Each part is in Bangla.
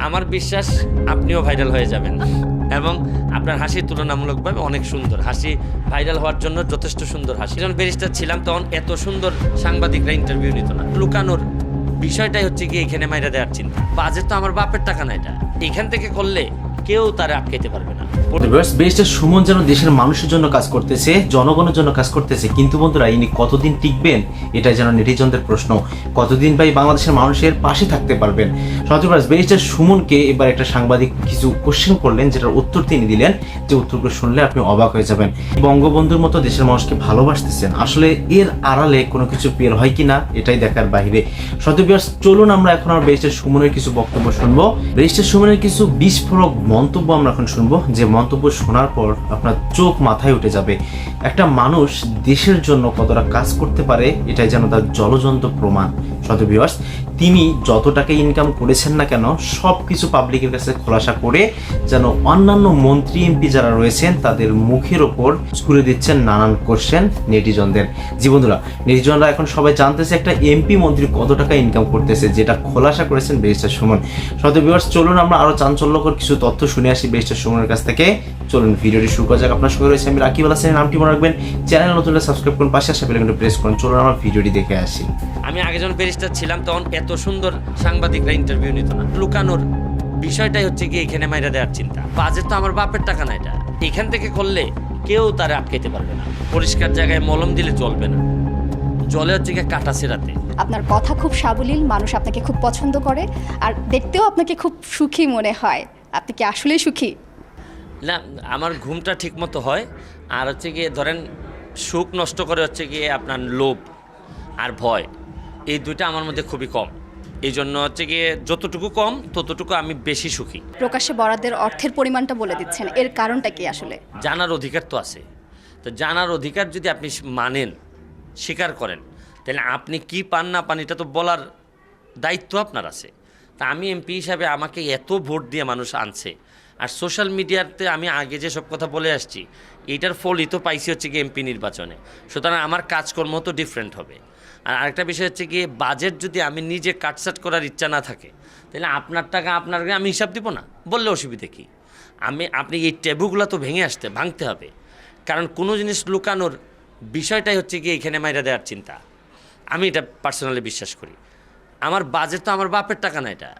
আমার বিশ্বাস আপনিও ভাইরাল হয়ে যাবেন। এবং আপনার হাসি তুলনামূলকভাবে অনেক সুন্দর। হাসি ভাইরাল হওয়ার জন্য যথেষ্ট সুন্দর হাসি। যখন ব্যারিস্টার ছিলাম, তখন এত সুন্দর সাংবাদিকরা ইন্টারভিউ নিত না। লুকানোর বিষয়টাই হচ্ছে কি এখানে মাইরা দেওয়ার চিন্তা। বাজে তো আমার বাপের টাকা না এটা। এখান থেকে করলে কেউ তারা আটকাইতে পারবে না। ব্যারিস্টার সুমন যেন দেশের মানুষের জন্য কাজ করতেছে, জনগণের জন্য কাজ করতেছে। কিন্তু বন্ধুরা, ইনি কতদিন টিকবেন? এটাই যেন নেটিজনদের প্রশ্ন। কতদিন ভাই বাংলাদেশের মানুষের পাশে থাকতে পারবেন? ব্যারিস্টার সুমনকে এবার একটা সাংবাদিক কিছু কোশ্চেন করলেন, যেটার উত্তর তিনি দিলেন। যে উত্তরগুলো শুনলে আপনি অবাক হয়ে যাবেন। বঙ্গবন্ধুর মতো দেশের মানুষকে ভালোবাসতেছেন। আসলে এর আড়ালে কোনো কিছু বের হয় কিনা, এটাই দেখার বাইরে। সত্যি চলুন আমরা এখন আর ব্যারিস্টার সুমনের কিছু বক্তব্য শুনব। ব্যারিস্টার সুমনের কিছু বিস্ফোরক মন্তব্য আমরা এখন শুনব যে মন্তব্য শোনার পর আপনার চোখ মাথায় উঠে যাবে। একটা মানুষ দেশের জন্য কতটা কাজ করতে পারে, এটাই যেন তার জলজন্ত প্রমাণ। সত ভিউয়ার্স তিনি যত টাকা ইনকাম করেছেন না কেন সব কিছু পাবলিকের কাছে খোলাসা করে যেন অন্যান্য মন্ত্রী এমপি যারা রয়েছেন, তাদের মুখের ওপর ছুড়ে দিচ্ছেন, নানান কোশ্চেন নেটিজনদের। জি নেটিজনরা এখন সবাই জানতেছে একটা এমপি মন্ত্রী কত টাকা ইনকাম করতেছে, যেটা খোলাসা করেছেন বেরিস্টার সুমন। শত ভিউয়ার্স চলুন আমরা আরও চাঞ্চল্যকর কিছু তথ্য শুনে আসি বেরিস্টার সুমনের কাছ থেকে। চলুন ভিডিওটি শুরু করা যাক। আপনার সঙ্গে রয়েছে আমি রাকিব আল হাসানের, নামটি মনে রাখবেন। চ্যানেল নতুন সাবস্ক্রাইব করুন, পাশে আসা বেলাকনটা প্রেস করুন। চলুন আমরা ভিডিওটি দেখে আসি। আমি আগে যখন ব্যারিস্টার ছিলাম তখন এত সুন্দর সাংবাদিকরা ইন্টারভিউ নিত না। লুকানোর বিষয়টাই হচ্ছে কি এখানে মাইরা দেওয়ার চিন্তা। বাজেট তো আমার বাপের টাকা না এটা। এখান থেকে করলে কেউ তারা আটকাইতে পারবে না। পরিষ্কার জায়গায় মলম দিলে চলবে না। জলে হচ্ছে গিয়ে কাটা সেরাতে আপনার কথা খুব সাবলীল মানুষ আপনাকে খুব পছন্দ করে আর দেখতেও আপনাকে খুব সুখী মনে হয়। আপনি কি আসলেই সুখী? না আমার ঘুমটা ঠিক মতো হয় আর হচ্ছে গিয়ে ধরেন সুখ নষ্ট করে হচ্ছে গিয়ে আপনার লোভ আর ভয়। এই দুইটা আমার মধ্যে খুবই কম। এই জন্য হচ্ছে গিয়ে যতটুকু কম ততটুকু আমি বেশি সুখী। প্রকাশ্যে বরাদ্দের অর্থের পরিমাণটা বলে দিচ্ছেন। এর কারণটা কি আসলে? জানার অধিকার তো আছে। তো জানার অধিকার যদি আপনি মানেন স্বীকার করেন তাহলে আপনি কি পান না পান এটা তো বলার দায়িত্ব আপনার আছে। তা আমি এমপি হিসাবে আমাকে এত ভোট দিয়ে মানুষ আনছে। আর সোশ্যাল মিডিয়াতে আমি আগে যে সব কথা বলে আসছি এটার ফলই তো পাইছি হচ্ছে কি এমপি নির্বাচনে। সুতরাং আমার কাজকর্ম তো ডিফারেন্ট হবে। আর আরেকটা বিষয় হচ্ছে কি বাজেট যদি আমি নিজে কাটসাট করার ইচ্ছা না থাকে, তাহলে আপনার টাকা আপনার আমি হিসাব দিব না। বললে অসুবিধে কী? আমি, আপনি এই ট্যাবুগুলো তো ভেঙে আসতে, ভাঙতে হবে। কারণ কোনো জিনিস লুকানোর বিষয়টাই হচ্ছে কি এখানে মাইরা দেওয়ার চিন্তা। আমি এটা পার্সোনালি বিশ্বাস করি। আমার বাজেট তো আমার বাপের টাকা না এটা।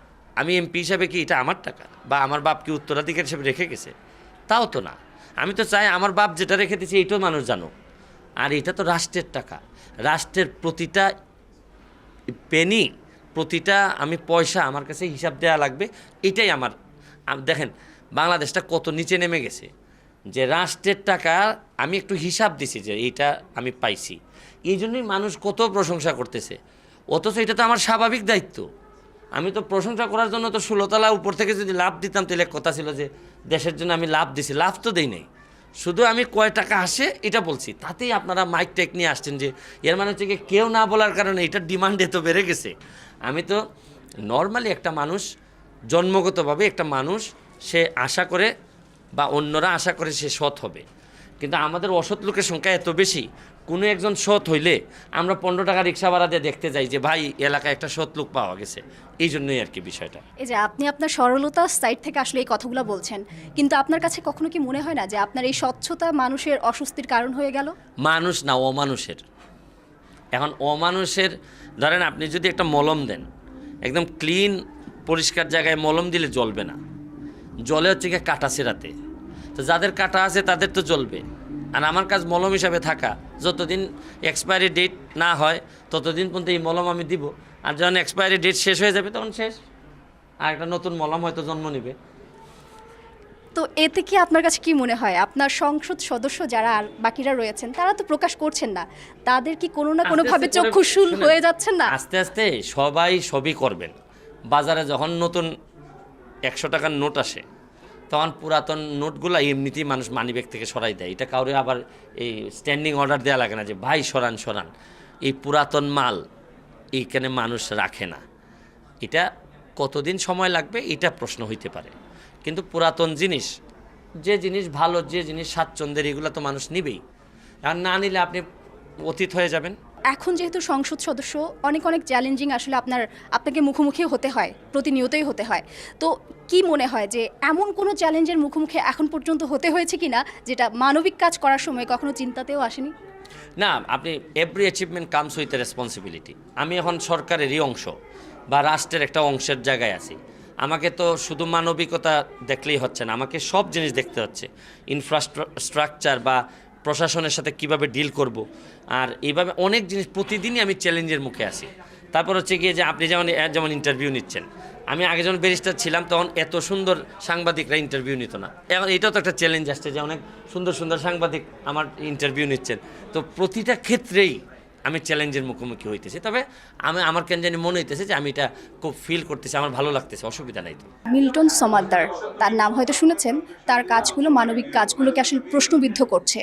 আমি এমপি হিসাবে কি এটা আমার টাকা? বা আমার বাপ কি উত্তরাধিকার হিসেবে রেখে গেছে? তাও তো না। আমি তো চাই আমার বাপ যেটা রেখে দিয়েছে, এইটাও মানুষ জানুক। আর এটা তো রাষ্ট্রের টাকা। রাষ্ট্রের প্রতিটা পেনি প্রতিটা আমি পয়সা আমার কাছে হিসাব দেওয়া লাগবে, এটাই আমার। দেখেন, বাংলাদেশটা কত নিচে নেমে গেছে। যে রাষ্ট্রের টাকা আমি একটু হিসাব দিছি যে এইটা আমি পাইছি। এই জন্যই মানুষ কত প্রশংসা করতেছে। অথচ এটা তো আমার স্বাভাবিক দায়িত্ব। আমি তো প্রশংসা করার জন্য তো ষোলোতলা উপর থেকে যদি লাভ দিতাম, তাহলে কথা ছিল যে দেশের জন্য আমি লাভ দিছি। লাভ তো দেই নাই। শুধু আমি কয় টাকা আসে, এটা বলছি। তাতেই আপনারা মাইক টেক নিয়ে আসছেন যে, এর মানে হচ্ছে কেউ না বলার কারণে এটা ডিমান্ড এত বেড়ে গেছে। আমি তো নর্মালি একটা মানুষ, জন্মগতভাবে একটা মানুষ, সে আশা করে বা অন্যরা আশা করে সে সৎ হবে। কিন্তু আমাদের অসৎ লোকের সংখ্যা এত বেশি কোনো একজন সৎ হইলে আমরা পনেরো টাকা রিক্সা ভাড়া দিয়ে দেখতে যাই যে ভাই এলাকায় একটা সৎ লোক পাওয়া গেছে। এই জন্যই আর কি বিষয়টা। এই যে আপনি আপনার সরলতা সাইড থেকে আসলে এই কথাগুলো বলছেন কিন্তু আপনার কাছে কখনো কি মনে হয় না যে আপনার এই স্বচ্ছতা মানুষের অস্বস্তির কারণ হয়ে গেল? মানুষ না অমানুষের। এখন অমানুষের ধরেন আপনি যদি একটা মলম দেন একদম ক্লিন পরিষ্কার জায়গায় মলম দিলে জ্বলবে না। জলে হচ্ছে গিয়ে কাটা সেরাতে তো যাদের কাটা আছে তাদের তো চলবে আর আমার কাজ মলম হিসাবে থাকা। যতদিন এক্সপায়ারি ডেট না হয় ততদিন পর্যন্ত এই মলম আমি দিব। আর যখন এক্সপায়ারি ডেট শেষ হয়ে যাবে তখন শেষ। আর একটা নতুন মলম হয়তো জন্ম নেবে। তো এতে কি আপনার কাছে কি মনে হয়? আপনার সংসদ সদস্য যারা আর বাকিরা রয়েছেন তারা তো প্রকাশ করছেন না। তাদের কি কোনো না কোনো আস্তে ভাবে আস্তে চক্ষুশুল হয়ে যাচ্ছেন না? আস্তে আস্তে সবাই সবই করবেন। বাজারে যখন নতুন একশো টাকার নোট আসে তখন পুরাতন নোটগুলো এমনিতেই মানুষ মানিব্যাগ থেকে সরাই দেয়। এটা কাউরে আবার এই স্ট্যান্ডিং অর্ডার দেওয়া লাগে না যে, ভাই, সরান সরান। এই পুরাতন মাল এইখানে মানুষ রাখে না। এটা কতদিন সময় লাগবে এটা প্রশ্ন হইতে পারে। কিন্তু পুরাতন জিনিস, যে জিনিস ভালো, যে জিনিস স্বাচ্ছন্দ্যের, এগুলো তো মানুষ নিবেই। আর না নিলে আপনি অতীত হয়ে যাবেন। এখন যেহেতু সংসদ সদস্য, অনেক অনেক চ্যালেঞ্জিং আসলে আপনার, আপনাকে মুখোমুখি হতে হয়, প্রতিনিয়তই হতে হয়। তো কি মনে হয় যে এমন কোনো চ্যালেঞ্জের মুখোমুখি এখন পর্যন্ত হতে হয়েছে কিনা, যেটা মানবিক কাজ করার সময় কখনো চিন্তাতেও আসেনি? না, আপনি every achievement comes with responsibility আমি এখন সরকারেরই অংশ বা রাষ্ট্রের একটা অংশের জায়গায় আছি। আমাকে তো শুধু মানবিকতা দেখলেই হচ্ছে না, আমাকে সব জিনিস দেখতে হচ্ছে। ইনফ্রাস্ট্রাকচার বা প্রশাসনের সাথে কীভাবে ডিল করব? আর এইভাবে অনেক জিনিস প্রতিদিনই আমি চ্যালেঞ্জের মুখে আসি তারপর হচ্ছে গিয়ে যে আপনি যেমন যেমন ইন্টারভিউ নিচ্ছেন। আমি আগে যখন ব্যারিস্টার ছিলাম, তখন এত সুন্দর সাংবাদিকরা ইন্টারভিউ নিত না। এখন এটাও তো একটা চ্যালেঞ্জ আসছে যে অনেক সুন্দর সুন্দর সাংবাদিক আমার ইন্টারভিউ নিচ্ছেন। তো প্রতিটা ক্ষেত্রেই আমি চ্যালেঞ্জের মুখোমুখি হইতেছি। তবে আমি আমার কেন জানি মনে হইতেছে যে আমি এটা খুব ফিল করতেছি আমার ভালো লাগতেছে অসুবিধা নাই তো। মিল্টন সমাদ্দার তার নাম হয়তো শুনেছেন তার কাজগুলো মানবিক কাজগুলোকে আসলে প্রশ্নবিদ্ধ করছে।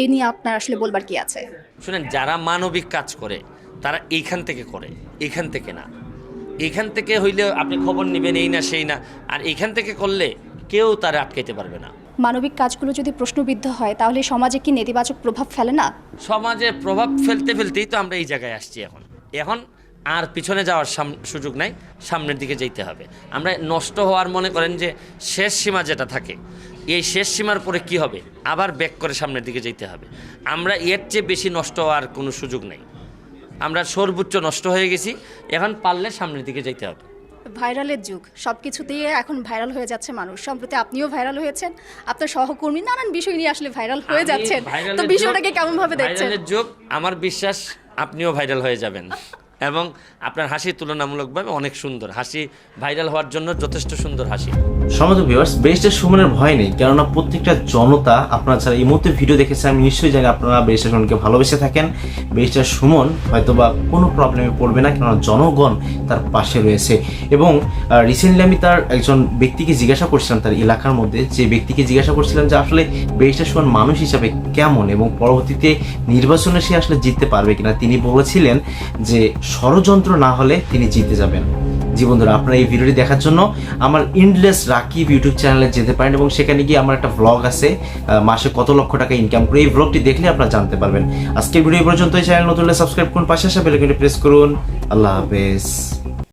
এই নিয়ে আপনার আসলে বলবার কি আছে? শুনেন যারা মানবিক কাজ করে তারা এইখান থেকে করে এইখান থেকে না। এইখান থেকে হইলে আপনি খবর নেবেন এই না সেই না। আর এইখান থেকে করলে কেউ তারা আটকাইতে পারবে না। মানবিক কাজগুলো যদি প্রশ্নবিদ্ধ হয়, তাহলে সমাজে কি নেতিবাচক প্রভাব ফেলে না? সমাজে প্রভাব ফেলতে ফেলতেই তো আমরা এই জায়গায় আসছি এখন। এখন আর পিছনে যাওয়ার সুযোগ নাই, সামনের দিকে যেতে হবে। আমরা নষ্ট হওয়ার মনে করেন যে শেষ সীমা যেটা থাকে, এই শেষ সীমার পরে কি হবে? আবার ব্যাক করে সামনের দিকে যেতে হবে। আমরা এর চেয়ে বেশি নষ্ট হওয়ার কোনো সুযোগ নেই। আমরা সর্বোচ্চ নষ্ট হয়ে গেছি, এখন পারলে সামনের দিকে যেতে হবে। ভাইরালের যুগ। সব কিছুতেই এখন ভাইরাল হয়ে যাচ্ছে মানুষ। সম্প্রতি আপনিও ভাইরাল হয়েছেন। আপনার সহকর্মী নানান বিষয় নিয়ে আসলে ভাইরাল হয়ে যাচ্ছে যাচ্ছেন। তো বিষয়টাকে কেমন ভাবে দেখছেন যুগ আমার বিশ্বাস আপনিও ভাইরাল হয়ে যাবেন। এবং আপনার হাসি তুলনামূলকভাবে অনেক সুন্দর। হাসি ভাইরাল হওয়ার জন্য যথেষ্ট সুন্দর হাসি। সমাজ ভিউয়ার্স বেরিস্টার সুমনের ভয় নেই, কেননা প্রত্যেকটা জনতা আপনারা যারা এই মুহূর্তে ভিডিও দেখেছেন আমি নিশ্চয়ই জানি আপনারা বেরিস্টার সুমনকে ভালোবেসে থাকেন। বেরিস্টার সুমন হয়তোবা কোনো প্রবলেমে পড়বে না, কেননা জনগণ তার পাশে রয়েছে। এবং রিসেন্টলি আমি তার একজন ব্যক্তিকে জিজ্ঞাসা করছিলাম তার এলাকার মধ্যে, যে ব্যক্তিকে জিজ্ঞাসা করছিলাম যে আসলে বেরিস্টার সুমন মানুষ হিসাবে কেমন এবং পরবর্তীতে নির্বাচনে সে আসলে জিততে পারবে কিনা, তিনি বলেছিলেন যে ষড়যন্ত্র না হলে তিনি জিতে যাবেন। জি বন্ধুরা, আপনারা এই ভিডিওটি দেখার জন্য আমার ইন্ডলেস রাকিব ইউটিউব চ্যানেলে যেতে পারেন এবং সেখানে গিয়ে আমার একটা ভ্লগ আছে মাসে কত লক্ষ টাকা ইনকাম করে। এই ভ্লগটি দেখলে আপনারা জানতে পারবেন। আজকের ভিডিও পর্যন্ত এই চ্যানেল নতুন সাবস্ক্রাইব করুন, পাশে আসা বেলাইকনটি প্রেস করুন। আল্লাহ হাফেজ।